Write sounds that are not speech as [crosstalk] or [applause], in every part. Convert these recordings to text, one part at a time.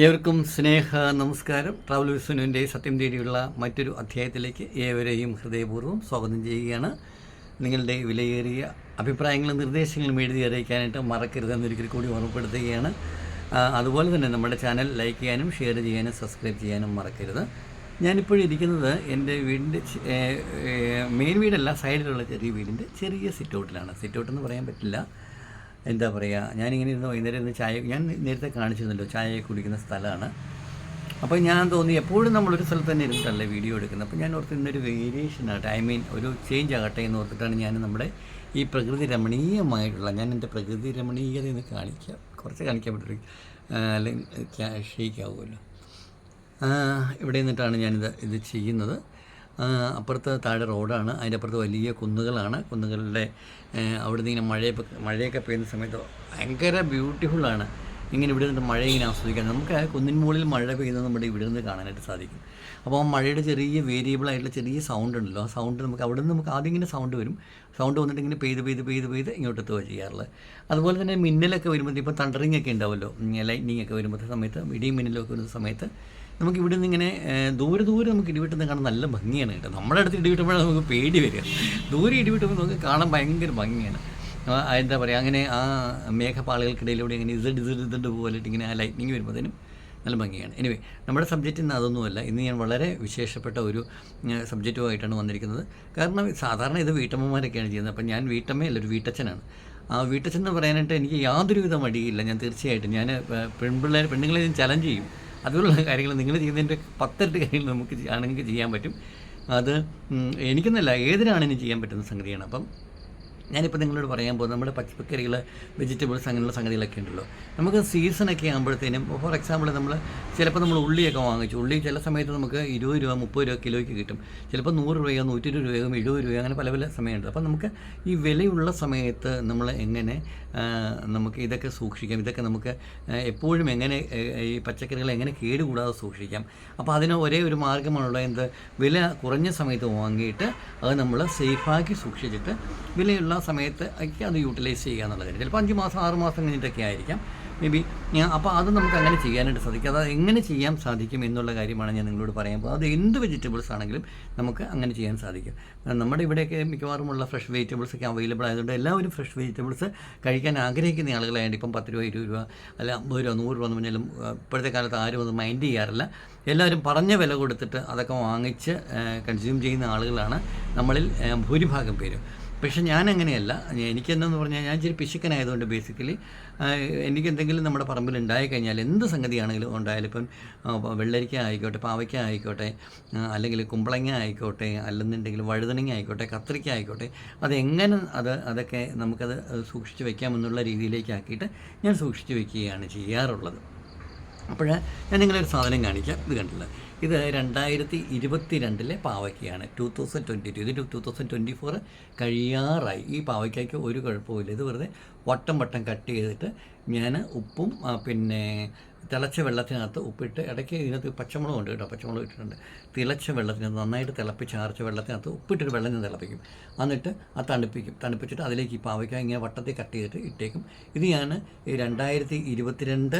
ഏവർക്കും സ്നേഹ നമസ്കാരം. ട്രാവൽ വിസ്വനുവിന്റെ സത്യം തേടിയുള്ള മറ്റൊരു അധ്യായത്തിലേക്ക് ഏവരെയും ഹൃദയപൂർവം സ്വാഗതം ചെയ്യുകയാണ്. നിങ്ങളുടെ വിലയേറിയ അഭിപ്രായങ്ങളും നിർദ്ദേശങ്ങളും എഴുതി അറിയിക്കാനായിട്ട് മറക്കരുതെന്നൊരിക്കൽ കൂടി ഓർമ്മപ്പെടുത്തുകയാണ്. അതുപോലെ തന്നെ നമ്മുടെ ചാനൽ ലൈക്ക് ചെയ്യാനും ഷെയർ ചെയ്യാനും സബ്സ്ക്രൈബ് ചെയ്യാനും മറക്കരുത്. ഞാനിപ്പോഴും ഇരിക്കുന്നത് എന്റെ വീടിന്റെ മെയിൻ വീടല്ല സൈഡിലുള്ള ചെറിയ വീടിന്റെ ചെറിയ സിറ്റ് ഔട്ടിലാണ്. സിറ്റ് ഔട്ട് എന്ന് പറയാൻ പറ്റില്ല. എന്താ പറയുക ഞാനിങ്ങനെ ഇരുന്ന് വൈകുന്നേരം ഇരുന്ന് ചായ ഞാൻ നേരത്തെ കാണിച്ചിരുന്നല്ലോ ചായ കുടിക്കുന്ന സ്ഥലമാണ്. അപ്പോൾ ഞാൻ തോന്നി എപ്പോഴും നമ്മളൊരു സ്ഥലത്ത് തന്നെ ഇരുന്നിട്ടല്ലേ വീഡിയോ എടുക്കുന്നത്. അപ്പോൾ ഞാൻ ഓർത്ത് ഇന്നൊരു വേരിയേഷൻ ആകട്ടെ ഐ മീൻ ഒരു ചേഞ്ച് ആകട്ടെ എന്ന് ഓർത്തിട്ടാണ് ഞാൻ നമ്മുടെ ഈ പ്രകൃതി രമണീയമായിട്ടുള്ള ഞാൻ എന്റെ പ്രകൃതി രമണീയത എന്ന് കാണിക്കാം. കുറച്ച് കാണിക്കാൻ പറ്റും. അല്ലെങ്കിൽ ഷെയ്ക്കാവുമല്ലോ ആ, ഇവിടെ നിന്നിട്ടാണ് ഞാനിത് ഇത് ചെയ്യുന്നത്. അപ്പുറത്ത് താഴെ റോഡാണ്. അതിന്റെ അപ്പുറത്ത് വലിയ കുന്നുകളാണ്. കുന്നുകളുടെ അവിടുന്ന് ഇങ്ങനെ മഴയൊക്കെ മഴയൊക്കെ പെയ്യുന്ന സമയത്ത് ഭയങ്കര ബ്യൂട്ടിഫുള്ളാണ് ഇങ്ങനെ ഇവിടെ നിന്ന് മഴ ഇങ്ങനെ ആസ്വദിക്കാൻ. നമുക്ക് കുന്നിൻ മുകളിൽ മഴ പെയ്യുന്നത് നമ്മുടെ ഇവിടെ നിന്ന് കാണാനായിട്ട് സാധിക്കും. അപ്പോൾ ആ മഴയുടെ ചെറിയ വേരിയബിൾ ആയിട്ടുള്ള ചെറിയ സൗണ്ട് ഉണ്ടല്ലോ. ആ സൗണ്ട് നമുക്ക് അവിടെ നിന്ന് നമുക്ക് ആദ്യം ഇങ്ങനെ സൗണ്ട് വരും. സൗണ്ട് വന്നിട്ട് ഇങ്ങനെ പെയ്ത് പെയ്ത് പെയ്ത് പെയ്ത് ഇങ്ങോട്ട് എത്തുക ചെയ്യാറുള്ളത് അതുപോലെ തന്നെ മിന്നലൊക്കെ വരുമ്പോൾ ഇപ്പോൾ തണ്ടറിങ് ഒക്കെ ഉണ്ടാവുമല്ലോ. ലൈറ്റ്നിങ് ഒക്കെ വരുമ്പോഴത്തെ സമയത്ത് ഇടിയും മിന്നലൊക്കെ വരുന്ന സമയത്ത് നമുക്ക് ഇവിടെ നിന്ന് ഇങ്ങനെ ദൂരെ ദൂരെ നമുക്ക് ഇടിവെട്ടുന്ന കാണാൻ നല്ല ഭംഗിയാണ് കേട്ടോ. നമ്മുടെ അടുത്ത് ഇടിവിട്ടുമ്പോഴാണ് നമുക്ക് പേടി വരിക. ദൂരെ ഇടിവിട്ടുമ്പോൾ നമുക്ക് കാണാൻ ഭയങ്കര ഭംഗിയാണ്. എന്താ പറയുക അങ്ങനെ ആ മേഘപാളികൾക്കിടയിലൂടെ ഇങ്ങനെ ഇസഡ് ഇസഡ് ഇസഡ് പോലിട്ട് ഇങ്ങനെ ആ ലൈറ്റ്നിങ് വരുമ്പോഴത്തേനും നല്ല ഭംഗിയാണ്. എനിവേ നമ്മുടെ സബ്ജക്റ്റ് ഇന്ന് അതൊന്നുമല്ല. ഇന്ന് ഞാൻ വളരെ വിശേഷപ്പെട്ട ഒരു സബ്ജക്റ്റുമായിട്ടാണ് വന്നിരിക്കുന്നത്. കാരണം സാധാരണ ഇത് വീട്ടമ്മമാരൊക്കെയാണ് ചെയ്യുന്നത്. അപ്പം ഞാൻ വീട്ടമ്മയല്ല ഒരു വീട്ടച്ഛനാണ്. ആ വീട്ടച്ഛൻ എന്ന് പറയാനായിട്ട് എനിക്ക് യാതൊരുവിധ മടിയില്ല. ഞാൻ തീർച്ചയായിട്ടും. ഞാൻ പെൺപിള്ളേർ പെണ്ണുങ്ങളെ ഞാൻ ചലഞ്ച് ചെയ്യും. അതുപോലുള്ള കാര്യങ്ങൾ നിങ്ങൾ ചെയ്യുന്നതിന്റെ പത്തെട്ട് കാര്യങ്ങൾ നമുക്ക് ആണെങ്കിൽ ചെയ്യാൻ പറ്റും. അത് എനിക്കൊന്നല്ല ഏതിനാണെങ്കിലും ചെയ്യാൻ പറ്റുന്ന സംഗതിയാണ്. അപ്പം ഞാനിപ്പോൾ നിങ്ങളോട് പറയാൻ പോകുന്നത് നമ്മുടെ പച്ചക്കറികൾ വെജിറ്റബിൾസ് അങ്ങനെയുള്ള സംഗതികളൊക്കെ ഉണ്ടല്ലോ. നമുക്ക് സീസണൊക്കെ ആകുമ്പോഴത്തേനും ഫോർ എക്സാമ്പിൾ നമ്മൾ ചിലപ്പോൾ നമ്മൾ ഉള്ളിയൊക്കെ വാങ്ങിച്ചു. ഉള്ളി ചില സമയത്ത് നമുക്ക് ഇരുപത് രൂപ മുപ്പത് രൂപ കിലോയ്ക്ക് കിട്ടും. ചിലപ്പോൾ നൂറ് രൂപയോ നൂറ്റി ഇരുപത് രൂപയോ എഴുപത് രൂപയോ അങ്ങനെ പല പല സമയമുണ്ട്. അപ്പോൾ നമുക്ക് ഈ വിലയുള്ള സമയത്ത് നമ്മൾ എങ്ങനെ നമുക്ക് ഇതൊക്കെ സൂക്ഷിക്കാം? ഇതൊക്കെ നമുക്ക് എപ്പോഴും എങ്ങനെ ഈ പച്ചക്കറികൾ എങ്ങനെ കേടുകൂടാതെ സൂക്ഷിക്കാം? അപ്പോൾ അതിന് ഒരേ ഒരു മാർഗമാണുള്ളത് എന്ത്? വില കുറഞ്ഞ സമയത്ത് വാങ്ങിയിട്ട് അത് നമ്മൾ സേഫാക്കി സൂക്ഷിച്ചിട്ട് വിലയുള്ള സമയത്ത് ഒക്കെ അത് യൂട്ടിലൈസ് ചെയ്യുക എന്നുള്ള കാര്യം ചിലപ്പോൾ അഞ്ച് മാസം ആറ് മാസം കഴിഞ്ഞിട്ടൊക്കെ ആയിരിക്കാം. മേ ബി അപ്പോൾ അത് നമുക്ക് അങ്ങനെ ചെയ്യാനായിട്ട് സാധിക്കും. അത് എങ്ങനെ ചെയ്യാൻ സാധിക്കും എന്നുള്ള കാര്യമാണ് ഞാൻ നിങ്ങളോട് പറയാൻ പോകുന്നത്. അത് എന്ത് വെജിറ്റബിൾസ് ആണെങ്കിലും നമുക്ക് അങ്ങനെ ചെയ്യാൻ സാധിക്കും. ആ, നമ്മുടെ ഇവിടെയൊക്കെ മിക്കവാറുമുള്ള ഫ്രഷ് വെജിറ്റബിൾസ് ഒക്കെ അവൈലബിൾ ആയതുകൊണ്ട് എല്ലാവരും ഫ്രഷ് വെജിറ്റബിൾസ് കഴിക്കാൻ ആഗ്രഹിക്കുന്ന ആളുകളായതുകൊണ്ട് ഇപ്പം പത്ത് രൂപ ഇരുപത് രൂപ അല്ല അമ്പത് രൂപ നൂറ് രൂപ എന്ന് പറഞ്ഞാലും ഇപ്പോഴത്തെ കാലത്ത് ആരും അത് മൈൻഡ് ചെയ്യാറില്ല. എല്ലാവരും പറഞ്ഞ വില കൊടുത്തിട്ട് അതൊക്കെ വാങ്ങിച്ച് കൺസ്യൂം ചെയ്യുന്ന ആളുകളാണ് നമ്മളിൽ ഭൂരിഭാഗം പേരും. പക്ഷെ ഞാൻ അങ്ങനെയല്ല എനിക്കെന്നു പറഞ്ഞാൽ ഞാൻ ഇച്ചിരി പിശുക്കനായതുകൊണ്ട് ബേസിക്കലി എനിക്ക് എന്തെങ്കിലും നമ്മുടെ പറമ്പിൽ ഉണ്ടായി കഴിഞ്ഞാൽ എന്ത് സംഗതിയാണെങ്കിലും ഉണ്ടായാലും ഇപ്പം വെള്ളരിക്ക ആയിക്കോട്ടെ പാവയ്ക്ക ആയിക്കോട്ടെ അല്ലെങ്കിൽ കുമ്പളങ്ങ ആയിക്കോട്ടെ അല്ലെന്നുണ്ടെങ്കിൽ വഴുതനങ്ങ ആയിക്കോട്ടെ കത്രിക്ക ആയിക്കോട്ടെ അതെങ്ങനെ അത് അതൊക്കെ നമുക്കത് സൂക്ഷിച്ച് വെക്കാമെന്നുള്ള രീതിയിലേക്ക് ആക്കിയിട്ട് ഞാൻ സൂക്ഷിച്ച് വെക്കുകയാണ് ചെയ്യാറുള്ളത്. അപ്പോൾ ഞാൻ നിങ്ങളൊരു സാധനം കാണിക്കാം. ഇത് കണ്ടില്ല? ഇത് രണ്ടായിരത്തി ഇരുപത്തി രണ്ടിലെ പാവയ്ക്കയാണ്. ടു തൗസൻഡ് ട്വന്റി ടു ഇത് ടു തൗസൻഡ് ട്വന്റി ഫോർ കഴിയാറായി. ഈ പാവയ്ക്കയ്ക്ക് ഒരു കുഴപ്പമില്ല ഇത് വെറുതെ വട്ടം വട്ടം കട്ട് ചെയ്തിട്ട് ഞാൻ ഉപ്പും പിന്നെ തിളച്ച വെള്ളത്തിനകത്ത് ഉപ്പിട്ട് ഇടയ്ക്ക് ഇതിനകത്ത് പച്ചമുളക് ഉണ്ട് കേട്ടോ പച്ചമുളക് ഇട്ടിട്ടുണ്ട്. തിളച്ച വെള്ളത്തിനകത്ത് നന്നായിട്ട് തിളപ്പിച്ച് ആർച്ച വെള്ളത്തിനകത്ത് ഉപ്പിട്ടൊരു വെള്ളം ഞാൻ തിളപ്പിക്കും. എന്നിട്ട് ആ തണുപ്പിക്കും. തണുപ്പിച്ചിട്ട് അതിലേക്ക് ഈ പാവയ്ക്ക ഇങ്ങനെ വട്ടത്തിൽ കട്ട് ചെയ്തിട്ട് ഇട്ടേക്കും. ഇത് ഞാൻ രണ്ടായിരത്തി ഇരുപത്തിരണ്ട്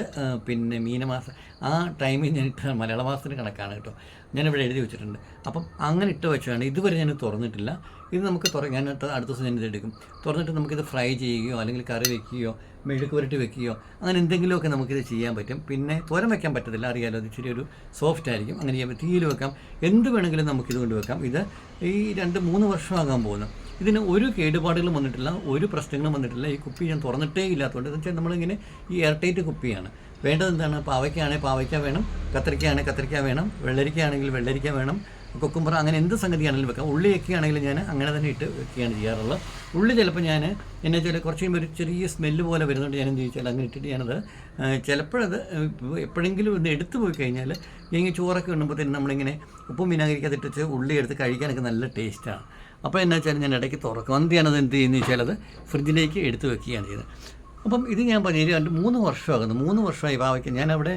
പിന്നെ മീനമാസം ആ ടൈമിൽ ഞാൻ ഇട്ട മലയാള മാസത്തിന് കണക്കാണ് കേട്ടോ. ഞാനിവിടെ എഴുതി വെച്ചിട്ടുണ്ട്. അപ്പം അങ്ങനെ ഇട്ട് വെച്ചാണ് ഇതുവരെ ഞാൻ തുറന്നിട്ടില്ല. ഇത് നമുക്ക് തുറ ഞാൻ അടുത്ത ദിവസം ഞാൻ ഇത് എടുക്കും. തുറന്നിട്ട് നമുക്കിത് ഫ്രൈ ചെയ്യുകയോ അല്ലെങ്കിൽ കറി വെക്കുകയോ മെഴുക്ക് പുരട്ടി വെക്കുകയോ അങ്ങനെ എന്തെങ്കിലുമൊക്കെ നമുക്കിത് ചെയ്യാൻ പറ്റും. പിന്നെ തോരൻ വെക്കാൻ പറ്റത്തില്ല. അറിയാലോ അത് ഇച്ചിരി ഒരു സോഫ്റ്റ് ആയിരിക്കും. അങ്ങനെ ചെയ്യാൻ തീയിൽ വെക്കാം. എന്ത് വേണമെങ്കിലും നമുക്കിത് കൊണ്ട് വെക്കാം. ഇത് ഈ രണ്ട് മൂന്ന് വർഷമാകാൻ പോകുന്നു. ഇതിന് ഒരു കേടുപാടുകളും വന്നിട്ടില്ല. ഒരു പ്രശ്നങ്ങളും വന്നിട്ടില്ല. ഈ കുപ്പി ഞാൻ തുറന്നിട്ടേ ഇല്ലാത്തതുകൊണ്ട്. എന്ന് വെച്ചാൽ നമ്മളിങ്ങനെ ഈ എയർടൈറ്റ് കുപ്പിയാണ്. വേണ്ടത് എന്താണ് പാവയ്ക്കാണെങ്കിൽ പാവയ്ക്ക വേണം കത്തിരിക്കയാണെങ്കിൽ കത്തിരിക്ക വേണം വെള്ളരിക്ക ആണെങ്കിൽ വെള്ളരിക്ക വേണം കൊക്കുമ്പറ അങ്ങനെ എന്ത് സംഗതിയാണെങ്കിലും വെക്കാം. ഉള്ളിയൊക്കെ ആണെങ്കിലും ഞാൻ അങ്ങനെ തന്നെ ഇട്ട് വെക്കുകയാണ് ചെയ്യാറുള്ളത്. ഉള്ളി ചിലപ്പോൾ ഞാൻ എന്നെ ചില കുറച്ച് ഒരു ചെറിയ സ്മെല്ല് പോലെ വരുന്നുണ്ട്. ഞാൻ എന്ത് ചോദിച്ചാൽ അങ്ങനെ ഇട്ടിട്ട് ഞാനത് ചിലപ്പോഴത് എപ്പോഴെങ്കിലും ഒന്ന് എടുത്തു പോയി കഴിഞ്ഞാൽ ഇങ്ങനെ ചോറൊക്കെ ഉണ്ണുമ്പോഴത്തേനും നമ്മളിങ്ങനെ ഉപ്പും വിനാഗിരിക്കത് ഇട്ടിട്ട് ഉള്ളി എടുത്ത് കഴിക്കാനൊക്കെ നല്ല ടേസ്റ്റാണ് അപ്പോൾ എന്നാ വെച്ചാൽ ഞാൻ ഇടയ്ക്ക് തുറക്കും. അന്ത്യാണത് എന്ത് ചെയ്യുന്നത് വെച്ചാൽ അത് ഫ്രിഡ്ജിലേക്ക് എടുത്ത് വെക്കുകയാണ് ചെയ്തത് അപ്പം ഇത് ഞാൻ പറഞ്ഞു രണ്ട് മൂന്ന് വർഷമാകുന്നു മൂന്ന് വർഷമായി പാവയ്ക്ക് ഞാൻ അവിടെ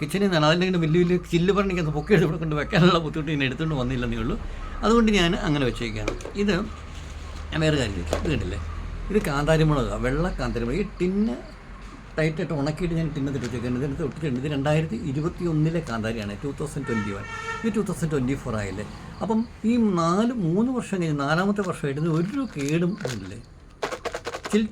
കിച്ചണിൽ നിന്നാണ് അതിന്റെ വലിയ വലിയ ചില്ല് പറഞ്ഞിട്ട് അത് പൊക്കി ഇവിടെ കൊണ്ട് വെക്കാനുള്ള ബുദ്ധിമുട്ട് ഞാൻ എടുത്തുകൊണ്ട് വന്നില്ലെന്നേ ഉള്ളൂ. അതുകൊണ്ട് ഞാൻ അങ്ങനെ വെച്ചേക്കാണ്. ഇത് ഞാൻ വേറെ കാര്യം ചോദിച്ചു ഇത് കണ്ടില്ലേ? ഇത് കാന്താരിമുളക് വെള്ള കാന്താരിമുളക്. ഈ ടിന്ന് ടൈറ്റായിട്ട് ഉണക്കിയിട്ട് ഞാൻ ടിന്നത്തിൽ വെച്ചേക്കുന്നത് ഇതിനകത്ത് ഒട്ടിച്ചിട്ടുണ്ട് ഇത് രണ്ടായിരത്തി ഇരുപത്തി ഒന്നിലെ കാന്താരിയാണ് ടു തൗസൻഡ് ട്വന്റി വൺ. ഇത് ടു തൗസൻഡ് ട്വന്റി ഫോർ ആയില്ലേ? അപ്പം ഈ നാല് മൂന്ന് വർഷം കഴിഞ്ഞ് നാലാമത്തെ വർഷമായിട്ട് ഒരു കേടും ഇല്ലേ. ചിൽ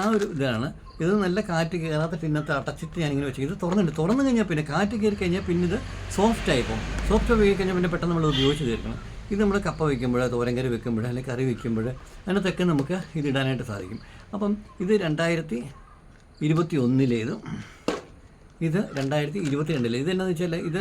ആ ഒരു ഇതാണ്. ഇത് നല്ല കാറ്റ് കയറാത്ത പിന്നത്തെ അടച്ചിട്ട് ഞാനിങ്ങനെ വെച്ചു ഇത് തുറന്നിട്ട് തുറന്നു കഴിഞ്ഞാൽ പിന്നെ കാറ്റ് കയറി കഴിഞ്ഞാൽ പിന്നെ ഇത് സോഫ്റ്റ് ആയി പോകും. സോഫ്റ്റ് ആയി പിന്നെ പെട്ടെന്ന് നമ്മൾ ഉപയോഗിച്ച് തീർക്കണം. ഇത് നമ്മൾ കപ്പ വയ്ക്കുമ്പോൾ തോരങ്കറി വെക്കുമ്പോൾ അല്ലെങ്കിൽ കറി വെക്കുമ്പോഴോ അതിനകത്തൊക്കെ നമുക്ക് ഇതിടാനായിട്ട് സാധിക്കും. അപ്പം ഇത് രണ്ടായിരത്തി ഇരുപത്തി ഒന്നിലേത് ഇത് രണ്ടായിരത്തി ഇരുപത്തി രണ്ടിലേ ഇത് എന്താണെന്ന് വെച്ചാൽ ഇത്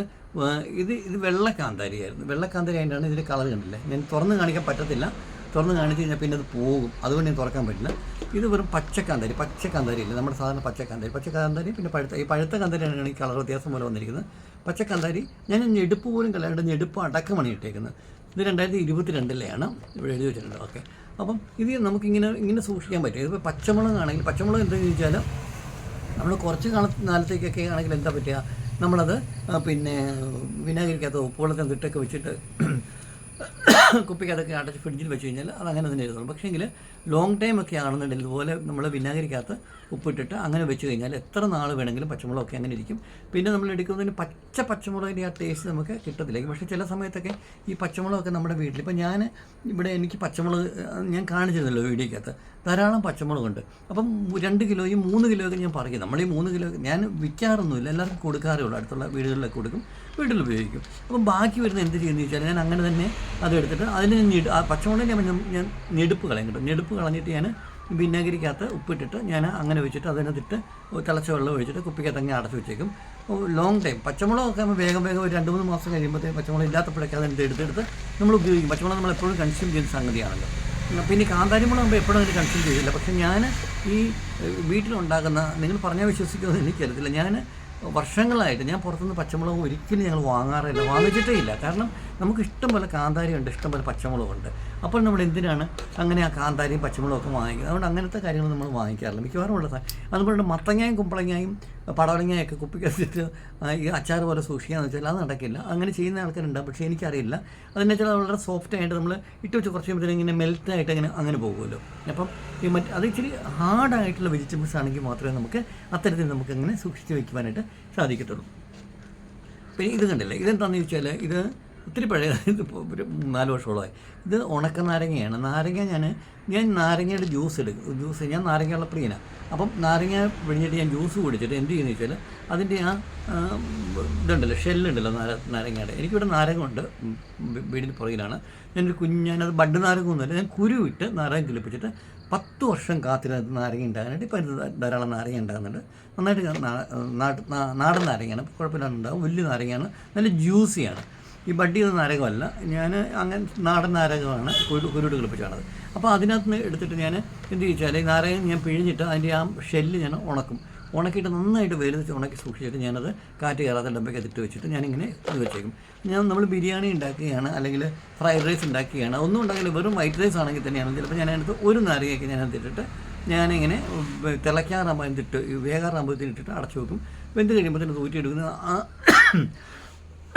ഇത് ഇത് വെള്ള വെള്ളക്കാന്താരി വെള്ള കാന്താരി ആയിട്ടാണ് ഇതിന്റെ കളർ കണ്ടില്ലേ? ഞാൻ തുറന്ന് കാണിക്കാൻ പറ്റത്തില്ല. തുറന്ന് കാണിച്ചു കഴിഞ്ഞാൽ പിന്നെ അത് പോകും. അതുകൊണ്ട് ഞാൻ തുറക്കാൻ പറ്റില്ല. ഇത് വെറും പച്ചക്കാന്താരി പച്ചക്കാന്താരി ഇല്ല നമ്മുടെ സാധാരണ പച്ചക്കാന്താരി. പച്ചക്കാന്താരി പിന്നെ പഴുത്ത ഈ പഴുത്ത കാന്താരിയാണ് ഈ കളർ വ്യത്യാസം പോലെ വന്നിരിക്കുന്നത്. പച്ചക്കാന്താരി ഞാൻ ഞെടുപ്പ് പോലും കളയാണ്ട് ഞെടുപ്പ് അടക്കമാണ് ഇട്ടേക്കുന്നത്. ഇത് രണ്ടായിരത്തി ഇരുപത്തി രണ്ടിലെയാണ് ഇവിടെ എഴുതി വെച്ചിട്ടുണ്ട്. ഓക്കെ. അപ്പം ഇത് നമുക്കിങ്ങനെ ഇങ്ങനെ സൂക്ഷിക്കാൻ പറ്റും. ഇതിപ്പോൾ പച്ചമുളകാണെങ്കിൽ പച്ചമുളക് എന്താണെന്ന് ചോദിച്ചാൽ നമ്മൾ കുറച്ച് കാല കാലത്തേക്കൊക്കെ ആണെങ്കിൽ എന്താ പറ്റുക? നമ്മളത് പിന്നെ വിനാഗിരിക്കകത്ത് ഉപ്പുവെള്ളത്തിൽ തിട്ടൊക്കെ വെച്ചിട്ട് കുപ്പിക്കകത്തൊക്കെ അടച്ച് ഫ്രിഡ്ജിൽ വെച്ച് കഴിഞ്ഞാൽ അത് അങ്ങനെ തന്നെ ഇരുന്നോളും. പക്ഷേ എങ്കിൽ ലോങ് ടൈം ഒക്കെ ആണെന്നുണ്ടെങ്കിൽ ഇതുപോലെ നമ്മൾ വിനാഗിരിക്കകത്ത് ഉപ്പിട്ടിട്ട് അങ്ങനെ വെച്ച് കഴിഞ്ഞാൽ എത്ര നാൾ വേണമെങ്കിലും പച്ചമുളകൊക്കെ അങ്ങനെ ഇരിക്കും. പിന്നെ നമ്മൾ എടുക്കുന്നതിന് പച്ച പച്ചമുളകിന്റെ ആ ടേസ്റ്റ് നമുക്ക് കിട്ടത്തില്ല. പക്ഷേ ചില സമയത്തൊക്കെ ഈ പച്ചമുളകൊക്കെ നമ്മുടെ വീട്ടിൽ ഇപ്പം ഞാൻ ഇവിടെ എനിക്ക് പച്ചമുളക് ഞാൻ കാണിച്ചിരുന്നല്ലോ വീഡിയോക്കകത്ത്. ധാരാളം പച്ചമുളകുണ്ട്. അപ്പം രണ്ട് കിലോയും മൂന്ന് കിലോ ഒക്കെ ഞാൻ പറയും നമ്മൾ ഈ മൂന്ന് കിലോ ഞാൻ വിൽക്കാറൊന്നുമില്ല എല്ലാവർക്കും കൊടുക്കാറേ ഉള്ളൂ. അടുത്തുള്ള വീടുകളിലൊക്കെ കൊടുക്കും. വീട്ടിൽ ഉപയോഗിക്കും. അപ്പം ബാക്കി വരുന്ന എന്ത് ചെയ്യുന്നത് വെച്ചാൽ ഞാൻ അങ്ങനെ തന്നെ അത് എടുത്തിട്ട് അതിന് ഞാൻ ആ പച്ചമുളകിന്റെ ഞാൻ ഞാൻ ഞെടുപ്പ് കളയും കളഞ്ഞിട്ട് ഞാൻ വിനാഗിരിക്കകത്ത് ഉപ്പിട്ടിട്ട് ഞാൻ അങ്ങനെ വെച്ചിട്ട് അതിനകത്തിട്ട് തിളച്ച വെള്ളം ഒഴിച്ചിട്ട് കുപ്പിക്കകത്ത് അങ്ങനെ അടച്ച് വെച്ചേക്കും. ലോങ് ടൈം പച്ചമുളകൊക്കെ ആകുമ്പോൾ വേഗം വേഗം ഒരു രണ്ട് മൂന്ന് മാസം കഴിയുമ്പോഴത്തേക്ക് പച്ചമുളക് ഇല്ലാത്തപ്പോഴൊക്കെ അതിന്റെ എടുത്തെടുത്ത് നമ്മൾ ഉപയോഗിക്കും. പച്ചമുളക് നമ്മൾ എപ്പോഴും കൺസ്യൂം ചെയ്യുന്ന സംഗതിയാണല്ലോ. പിന്നെ കാന്താരിമുളക് എപ്പോഴും അങ്ങനെ കൺസ്യൂം ചെയ്തില്ല പക്ഷേ ഞാൻ ഈ വീട്ടിലുണ്ടാക്കുന്ന നിങ്ങൾ പറഞ്ഞാൽ വിശ്വസിക്കുമെന്ന് എനിക്കറിയത്തില്ല ഞാൻ വർഷങ്ങളായിട്ട് ഞാൻ പുറത്തുനിന്ന് പച്ചമുളക് ഒരിക്കലും ഞങ്ങൾ വാങ്ങാറില്ല. വാങ്ങിച്ചിട്ടേ ഇല്ല കാരണം നമുക്ക് ഇഷ്ടം പോലെ കാന്താരിയുണ്ട് ഇഷ്ടം പോലെ പച്ചമുളകുണ്ട്. അപ്പോൾ നമ്മൾ എന്തിനാണ് അങ്ങനെ ആ കാന്താരിയും പച്ചമുളകൊക്കെ വാങ്ങിക്കുന്നത്? അതുകൊണ്ട് അങ്ങനത്തെ കാര്യങ്ങൾ നമ്മൾ വാങ്ങിക്കാറില്ല. മിക്കവാറും ഉള്ള അതുപോലെ മത്തങ്ങയും കുമ്പളങ്ങയും പടവലങ്ങയും ഒക്കെ കുപ്പിക്കത്തിട്ട് ഈ അച്ചാർ പോലെ സൂക്ഷിക്കാന്ന് വെച്ചാൽ അത് നടക്കില്ല. അങ്ങനെ ചെയ്യുന്ന ആൾക്കാരുണ്ട് പക്ഷേ എനിക്കറിയില്ല. അതെന്ന് വെച്ചാൽ വളരെ സോഫ്റ്റ് ആയിട്ട് നമ്മൾ ഇട്ട് വെച്ച് കുറച്ച് കഴിയുമ്പോഴത്തേനും ഇങ്ങനെ മെൽറ്റായിട്ട് അങ്ങനെ അങ്ങനെ പോകുമല്ലോ. അപ്പം ഈ മറ്റ് അത് ഇച്ചിരി ഹാർഡായിട്ടുള്ള വെജിറ്റബിൾസ് ആണെങ്കിൽ മാത്രമേ നമുക്ക് അത്തരത്തിൽ നമുക്ക് അങ്ങനെ സൂക്ഷിച്ച് വയ്ക്കുവാനായിട്ട് സാധിക്കത്തുള്ളൂ. പിന്നെ ഇത് കണ്ടില്ലേ? ഇതെന്താണെന്ന് ചോദിച്ചാൽ ഇത് ഒത്തിരി പഴയ ഇത് ഒരു നാല് വർഷമുള്ളതായി ഇത് ഉണക്ക നാരങ്ങയാണ്. നാരങ്ങ ഞാൻ ഞാൻ നാരങ്ങയുടെ ജ്യൂസ് എടുക്കും ജ്യൂസ് ഞാൻ നാരങ്ങയുള്ള പ്രിയനാണ് അപ്പം നാരങ്ങ പിഴിഞ്ഞിട്ട് ഞാൻ ജ്യൂസ് കുടിച്ചിട്ട് എന്ത് ചെയ്യുന്നു വെച്ചാൽ അതിന്റെ ആ ഇതുണ്ടല്ലോ ഷെല്ലുണ്ടല്ലോ നാര നാരങ്ങയുടെ. എനിക്കിവിടെ നാരങ്ങ ഉണ്ട് വീടിന് പുറകിലാണ്. ഞാനൊരു കുഞ്ഞ് ഞാനത് ബഡ് നാരങ്ങൊന്നുമില്ല ഞാൻ കുരുവിട്ട് നാരങ്ങ കിളിപ്പിച്ചിട്ട് പത്ത് വർഷം കാത്തിരുന്ന നാരങ്ങ ഉണ്ടാകാനായിട്ട് ഇപ്പം ധാരാളം നാരങ്ങ ഉണ്ടാകുന്നുണ്ട്. നന്നായിട്ട് നാടൻ നാരങ്ങയാണ്. കുഴപ്പമില്ലാതെ ഉണ്ടാകും വലിയ നാരങ്ങയാണ്. നല്ല ജ്യൂസിയാണ്. ഈ ബഡ് ചെയ്ത നാരകമല്ല. ഞാൻ അങ്ങനെ നാടൻ നാരകമാണ് കുരു കുരുട് കളിപ്പിച്ചാണത് അപ്പോൾ അതിനകത്ത് നിന്ന് എടുത്തിട്ട് ഞാൻ എന്ത് ചോദിച്ചാൽ ഈ നാരകം ഞാൻ പിഴിഞ്ഞിട്ട് അതിന്റെ ആ ഷെല്ല് ഞാൻ ഉണക്കും. ഉണക്കിയിട്ട് നന്നായിട്ട് വെച്ച് ഉണക്കി സൂക്ഷിച്ചിട്ട് ഞാനത് കാറ്റ് കയറാത്ത ഡബ്ബയ്ക്ക് ഇട്ട് വെച്ചിട്ട് ഞാനിങ്ങനെ ഇത് വെച്ചേക്കും. ഞാൻ നമ്മൾ ബിരിയാണി ഉണ്ടാക്കുകയാണ് അല്ലെങ്കിൽ ഫ്രൈഡ് റൈസ് ഉണ്ടാക്കുകയാണ്. ഒന്നും ഉണ്ടെങ്കിൽ വെറും വൈറ്റ് റൈസ് ആണെങ്കിൽ തന്നെയാണ്. ചിലപ്പോൾ ഞാൻ അതിനകത്ത് ഒരു നാരകയൊക്കെ ഞാൻ അതിട്ടിട്ട് ഞാനിങ്ങനെ തിളയ്ക്കാറാകുമ്പോൾ അതിട്ട് വേകാറാകുമ്പോഴത്തേന് ഇട്ടിട്ട് അടച്ചു വെക്കും. വെന്ത് കഴിയുമ്പോൾ തൂറ്റി എടുക്കുന്ന ആ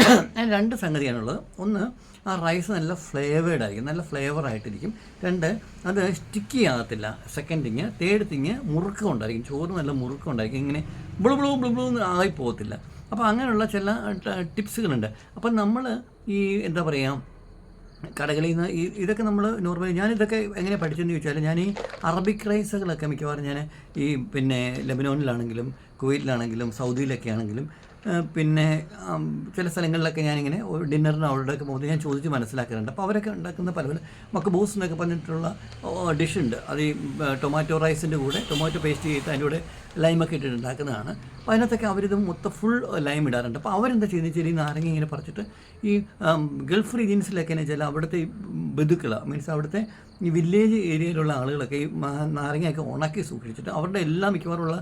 അതിന് രണ്ട് സംഗതിയാണുള്ളത്. ഒന്ന് ആ റൈസ് നല്ല ഫ്ലേവേഡ് ആയിരിക്കും നല്ല ഫ്ലേവർ ആയിട്ടിരിക്കും. രണ്ട് അത് സ്റ്റിക്കി ആകത്തില്ല. സെക്കൻഡ് തിങ് തേർഡ് തിങ് മുറുക്കം ഉണ്ടായിരിക്കും. ചോറ് നല്ല മുറുക്കം ഉണ്ടായിരിക്കും. ഇങ്ങനെ ബ്ലൂ ബ്ലൂ ബ്ലൂ ബ്ലൂ ആയി പോകത്തില്ല അപ്പോൾ അങ്ങനെയുള്ള ചില ടിപ്സുകളുണ്ട്. അപ്പം നമ്മൾ ഈ എന്താ പറയുക കടകളിൽ നിന്ന് ഇതൊക്കെ നമ്മൾ നോർമലി ഞാനിതൊക്കെ എങ്ങനെ പഠിച്ചെന്ന് ചോദിച്ചാൽ ഞാൻ ഈ അറബിക് റൈസുകളൊക്കെ മിക്കവാറും ഞാൻ ഈ പിന്നെ ലെബനോണിലാണെങ്കിലും കുവൈറ്റിലാണെങ്കിലും സൗദിയിലൊക്കെ ആണെങ്കിലും പിന്നെ ചില സ്ഥലങ്ങളിലൊക്കെ ഞാനിങ്ങനെ ഡിന്നറിന് ഒക്കെ പോകുന്നത് ഞാൻ ചോദിച്ച് മനസ്സിലാക്കാറുണ്ട്. അപ്പോൾ അവരൊക്കെ ഉണ്ടാക്കുന്ന പല പല ബോസ് എന്നൊക്കെ പറഞ്ഞിട്ടുള്ള ഡിഷുണ്ട് അത് ഈ ടൊമാറ്റോ റൈസിന്റെ കൂടെ ടൊമാറ്റോ പേസ്റ്റ് ചെയ്തിട്ട് അതിന്റെ കൂടെ ലൈമൊക്കെ ഇട്ടിട്ട് ഉണ്ടാക്കുന്നതാണ്. അപ്പോൾ അതിനകത്തൊക്കെ അവരിത് മൊത്തം ഫുൾ ലൈം ഇടാറുണ്ട്. അപ്പോൾ അവരെന്താ ചെയ്യുന്നത് ഈ നാരങ്ങ ഇങ്ങനെ പറിച്ചിട്ട് ഈ ഗൾഫ് റീജിയൻസിലൊക്കെ എന്ന് വെച്ചാൽ അവിടുത്തെ ഈ ബന്ധുക്കൾ മീൻസ് അവിടുത്തെ ഈ വില്ലേജ് ഏരിയയിലുള്ള ആളുകളൊക്കെ ഈ നാരങ്ങയൊക്കെ ഉണക്കി സൂക്ഷിച്ചിട്ട് അവരുടെ എല്ലാം മിക്കവാറുള്ള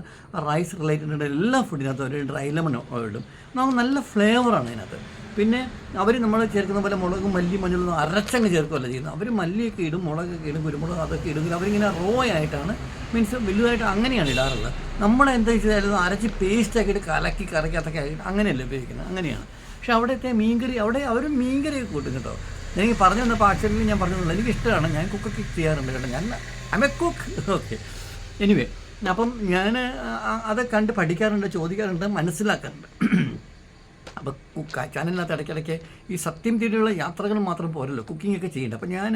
റൈസ് റിലേറ്റഡ് എല്ലാ ഫുഡിനകത്തും അവർ ഡ്രൈ ലെമൺ ഇടും. നമുക്ക് നല്ല ഫ്ലേവറാണ് അതിനകത്ത് പിന്നെ അവർ നമ്മൾ ചേർക്കുന്ന പോലെ മുളകും മല്ലി മഞ്ഞളൊന്നും അരച്ചങ്ങ് ചേർക്കുകയല്ല ചെയ്യുന്നത്. അവർ മല്ലിയൊക്കെ ഇടും മുളകൊക്കെ ഇടും കുരുമുളക് അതൊക്കെ ഇടുമെങ്കിൽ അവരിങ്ങനെ റോ ആയിട്ടാണ് മീൻസ് വലുതായിട്ട് അങ്ങനെയാണ് ഇടാറുള്ളത്. നമ്മളെന്താ ചെയ്താലും അരച്ച് പേസ്റ്റ് ആക്കിയിട്ട് കലക്കി കറിക്കകത്തൊക്കെ ആയിട്ട് അങ്ങനെയല്ല ഉപയോഗിക്കുന്നത്? അങ്ങനെയാണ്. പക്ഷെ അവിടുത്തെ മീൻകറി അവിടെ അവർ മീൻകറിയൊക്കെ കൂട്ടും കേട്ടോ. എനിക്ക് പറഞ്ഞു തന്നപ്പോൾ ആക്ച്വലി ഞാൻ പറഞ്ഞു തന്നില്ല എനിക്ക് ഇഷ്ടമാണ് ഞാൻ കുക്കൊക്കെ ചെയ്യാറുണ്ട് കേട്ടോ. ഞാൻ I a cook okay anyway അപ്പം ഞാൻ അത് കണ്ട് പഠിക്കാറുണ്ട് ചോദിക്കാറുണ്ട് മനസ്സിലാക്കാറുണ്ട്. അപ്പോൾ കുക്ക ചാനലിനകത്ത് ഇടയ്ക്കിടയ്ക്ക് ഈ സത്യം തീരെയുള്ള യാത്രകൾ മാത്രം പോരല്ലോ കുക്കിംഗ് ഒക്കെ ചെയ്യേണ്ട. അപ്പോൾ ഞാൻ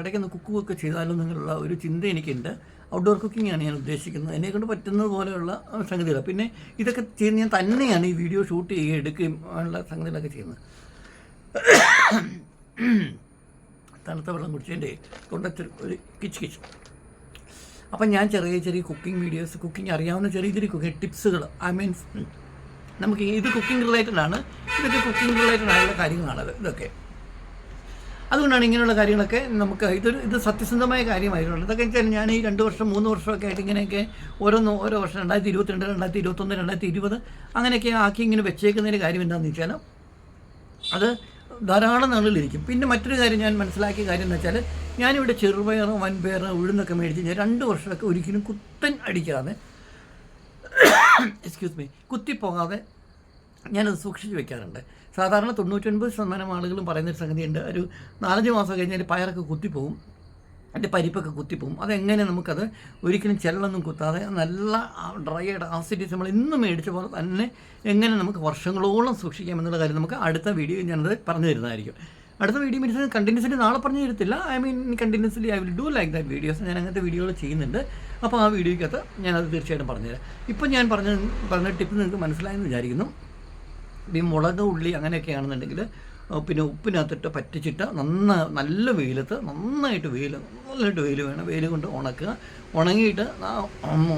ഇടയ്ക്കൊന്ന് കുക്കൊക്കെ ചെയ്താലോ എന്നുള്ള ഒരു ചിന്ത എനിക്കുണ്ട്. ഔട്ട്ഡോർ കുക്കിംഗ് ആണ് ഞാൻ ഉദ്ദേശിക്കുന്നത്. എന്നെക്കൊണ്ട് പറ്റുന്നത് പോലെയുള്ള സംഗതികൾ. പിന്നെ ഇതൊക്കെ ചെയ്യുന്ന ഞാൻ തന്നെയാണ് ഈ വീഡിയോ ഷൂട്ട് ചെയ്യുകയും എടുക്കുകയും ഉള്ള സംഗതികളൊക്കെ ചെയ്യുന്നത്. തണുത്ത വെള്ളം കുടിച്ചതിന്റെ തൊണ്ടത്തിൽ ഒരു കിച്ച് കിച്ച് അപ്പം ഞാൻ ചെറിയ ചെറിയ കുക്കിംഗ് വീഡിയോസ് കുക്കിംഗ് അറിയാവുന്ന ചെറിയ ചെറിയ കുക്കിംഗ് ടിപ്സുകൾ ഐ മീൻസ് നമുക്ക് ഇത് കുക്കിംഗ് റിലേറ്റഡ് ആണ്. ഇതൊക്കെ കുക്കിംഗ് റിലേറ്റഡ് ആയുള്ള കാര്യങ്ങളാണത്. ഇതൊക്കെ. അതുകൊണ്ടാണ് ഇങ്ങനെയുള്ള കാര്യങ്ങളൊക്കെ നമുക്ക് ഇതൊരു ഇത് സത്യസന്ധമായ കാര്യമായിരുന്നു. ഇതൊക്കെ വെച്ചാൽ ഞാൻ ഈ രണ്ട് വർഷം മൂന്ന് വർഷമൊക്കെ ആയിട്ട് ഇങ്ങനെയൊക്കെ ഓരോന്ന് ഓരോ വർഷം രണ്ടായിരത്തി ഇരുപത്തിരണ്ട് രണ്ടായിരത്തി ഇരുപത്തൊന്ന് രണ്ടായിരത്തി ഇരുപത് അങ്ങനെയൊക്കെ ആക്കി ഇങ്ങനെ വെച്ചേക്കുന്നതിന്റെ കാര്യം എന്താണെന്ന് വെച്ചാൽ അത് ധാരാളം നാളുകളിരിക്കും പിന്നെ മറ്റൊരു കാര്യം ഞാൻ മനസ്സിലാക്കിയ കാര്യം എന്ന് വെച്ചാൽ ഞാനിവിടെ ചെറുപയർ വൻപയർ ഉഴുന്നൊക്കെ മേടിച്ച് ഞാൻ രണ്ട് വർഷമൊക്കെ ഒരിക്കലും കുത്തൻ അടിക്കാതെ എക്സ്ക്യൂസ് മീ കുത്തിപ്പോകാതെ ഞാനത് സൂക്ഷിച്ച് വെക്കാറുണ്ട്. സാധാരണ തൊണ്ണൂറ്റൊൻപത് ശതമാനം ആളുകളും പറയുന്നൊരു സംഗതിയുണ്ട്. ഒരു നാലഞ്ച് മാസം കഴിഞ്ഞാൽ പയറൊക്കെ കുത്തിപ്പോവും അതിന്റെ പരിപ്പൊക്കെ കുത്തിപ്പോവും അതെങ്ങനെ നമുക്കത് ഒരിക്കലും ചെല്ലൊന്നും കുത്താതെ നല്ല ഡ്രൈഡ് ആസിഡീസ് നമ്മൾ ഇന്ന് മേടിച്ച പോലെ തന്നെ എങ്ങനെ നമുക്ക് വർഷങ്ങളോളം സൂക്ഷിക്കാം എന്നുള്ള കാര്യം നമുക്ക് അടുത്ത വീഡിയോ ഞാനത് പറഞ്ഞു തരുന്നതായിരിക്കും. അടുത്ത വീഡിയോ മീൻസ് കണ്ടിന്യൂസ്ലി നാളെ പറഞ്ഞു തരത്തില്ല. I mean continuously I will do like that videos ഞാൻ അങ്ങനത്തെ വീഡിയോകൾ ചെയ്യുന്നുണ്ട്. അപ്പോൾ ആ വീഡിയോയ്ക്കകത്ത് ഞാനത് തീർച്ചയായിട്ടും പറഞ്ഞുതരാം. ഇപ്പം ഞാൻ പറഞ്ഞ പറഞ്ഞ ടിപ്പ് നിങ്ങൾക്ക് മനസ്സിലായെന്ന് വിചാരിക്കുന്നു. ഈ മുളക് ഉള്ളി അങ്ങനെയൊക്കെ ആണെന്നുണ്ടെങ്കിൽ പിന്നെ ഉപ്പിനകത്തിട്ട് പറ്റിച്ചിട്ട് നന്ന നല്ല വെയിലത്ത് നന്നായിട്ട് വെയിൽ നല്ലതായിട്ട് വെയിൽ വേണം. വെയിൽ കൊണ്ട് ഉണക്കുക. ഉണങ്ങിയിട്ട്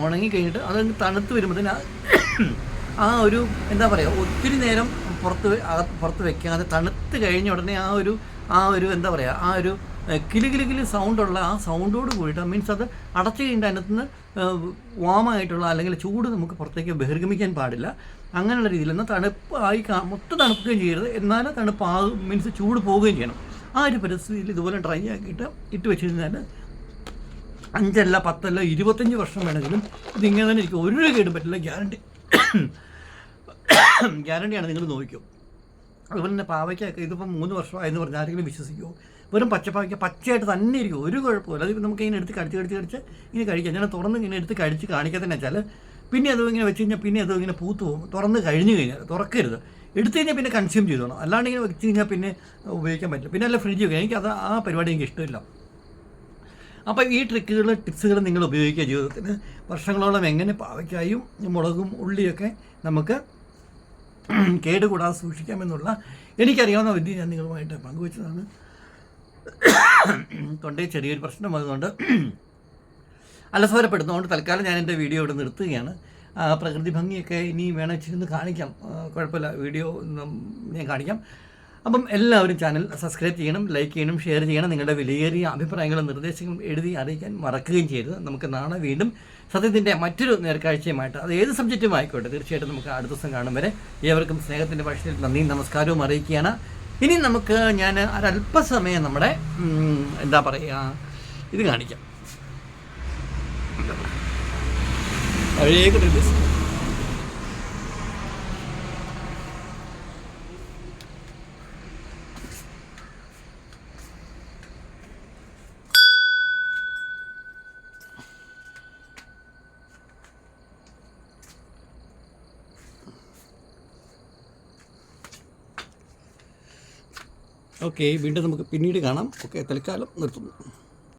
ഉണങ്ങി കഴിഞ്ഞിട്ട് അത് തണുത്ത് വരുമ്പോഴത്തേന് ആ ഒരു എന്താ പറയുക ഒത്തിരി നേരം പുറത്ത് പുറത്ത് വെക്കാതെ തണുത്ത് കഴിഞ്ഞ ഉടനെ ആ ഒരു ആ ഒരു എന്താ പറയുക ആ ഒരു കിലി കിലി കിലി സൗണ്ടുള്ള ആ സൗണ്ടോട് കൂടിയിട്ട് മീൻസ് അത് അടച്ചു കഴിഞ്ഞിട്ട് അതിനകത്ത് നിന്ന് വാമായിട്ടുള്ള അല്ലെങ്കിൽ ചൂട് നമുക്ക് പുറത്തേക്ക് ബഹിർഗമിക്കാൻ പാടില്ല. അങ്ങനെയുള്ള രീതിയിൽ എന്നാൽ തണുപ്പ് ആയി മൊത്തം തണുക്കുകയും ചെയ്യരുത്. എന്നാലും തണുപ്പാകും മീൻസ് ചൂട് പോവുകയും ചെയ്യണം. ആ ഒരു പരിസ്ഥിതിയിൽ ഇതുപോലെ ഡ്രൈ ആക്കിയിട്ട് ഇട്ട് വെച്ച് കഴിഞ്ഞാൽ അഞ്ചല്ല പത്തല്ല ഇരുപത്തഞ്ച് വർഷം വേണമെങ്കിലും ഇതിങ്ങനെ തന്നെ ഇരിക്കും. ഒരു കേടും പറ്റില്ല ഗ്യാരണ്ടി [coughs] ഗ്യാരണ്ടിയാണ് നിങ്ങൾ നോക്കിയോ അതുപോലെ തന്നെ പാവയ്ക്കൊക്കെ ഇതിപ്പോൾ മൂന്ന് വർഷമായെന്ന് പറഞ്ഞാൽ ആരെങ്കിലും വിശ്വസിക്കുമോ വെറും പച്ചപ്പാവയ്ക്ക പച്ചയായിട്ട് തന്നെ ഇരിക്കും ഒരു കുഴപ്പമില്ല അത് നമുക്ക് ഇങ്ങനെ എടുത്ത് കടിച്ച് കടിച്ച് കടിച്ച് ഇങ്ങനെ കഴിക്കാം. ഞാൻ തുറന്ന് ഇങ്ങനെ എടുത്ത് കഴിച്ച് കാണിക്കാത്തന്നെ വെച്ചാൽ പിന്നെ അത് ഇങ്ങനെ വെച്ച് കഴിഞ്ഞാൽ പിന്നെ അത് ഇങ്ങനെ പൂത്തു പോകും. തുറന്ന് കഴിഞ്ഞ് കഴിഞ്ഞാൽ തുറക്കരുത്. എടുത്തു കഴിഞ്ഞാൽ പിന്നെ കൺസ്യൂം ചെയ്തോണം അല്ലാണ്ട് ഇങ്ങനെ വെച്ച് കഴിഞ്ഞാൽ പിന്നെ ഉപയോഗിക്കാൻ പറ്റില്ല. പിന്നെ അല്ല ഫ്രിഡ്ജ് വെക്കുക എനിക്ക് അത് ആ പരിപാടി എനിക്ക് ഇഷ്ടമില്ല. അപ്പോൾ ഈ ട്രിക്കുകൾ ടിപ്സുകൾ നിങ്ങൾ ഉപയോഗിക്കുക ജീവിതത്തിന്. വർഷങ്ങളോളം എങ്ങനെ പാവയ്ക്കായും മുളകും ഉള്ളിയൊക്കെ നമുക്ക് [clears throat] കേടുകൂടാതെ സൂക്ഷിക്കാമെന്നുള്ള എനിക്കറിയാവുന്ന വിദ്യ ഞാൻ നിങ്ങളുമായിട്ട് പങ്കുവച്ചതാണ്. [clears throat] തൊണ്ടയിൽ ചെറിയൊരു പ്രശ്നം അതുകൊണ്ട് [clears throat] അലസോരപ്പെടുന്നതുകൊണ്ട് തൽക്കാലം ഞാൻ എന്റെ വീഡിയോ ഇവിടെ നിർത്തുകയാണ്. പ്രകൃതി ഭംഗിയൊക്കെ ഇനി വേണം ഇച്ചിരി കാണിക്കാം. കുഴപ്പമില്ല. വീഡിയോ ഞാൻ കാണിക്കാം. അപ്പം എല്ലാവരും ചാനൽ സബ്സ്ക്രൈബ് ചെയ്യണം ലൈക്ക് ചെയ്യണം ഷെയർ ചെയ്യണം. നിങ്ങളുടെ വിലയേറിയ അഭിപ്രായങ്ങളും നിർദ്ദേശങ്ങളും എഴുതി അറിയിക്കാൻ മറക്കുകയും ചെയ്യരുത്. നമുക്ക് നാളെ വീണ്ടും സത്യത്തിന്റെ മറ്റൊരു നേർക്കാഴ്ചയുമായിട്ട് അത് ഏത് സബ്ജക്റ്റും ആയിക്കോട്ടെ. തീർച്ചയായിട്ടും നമുക്ക് അടുത്ത ദിവസം കാണും വരെ. ഏവർക്കും സ്നേഹത്തിന്റെ ഭാഷയിൽ നന്ദിയും നമസ്കാരവും അറിയിക്കുകയാണ്. ഇനി നമുക്ക് ഞാൻ ഒരല്പസമയം നമ്മുടെ എന്താ പറയുക ഇത് കാണിക്കാം. പഴയ ഓക്കെ വീണ്ടും നമുക്ക് പിന്നീട് കാണാം. ഓക്കെ തൽക്കാലം നിർത്തുന്നു.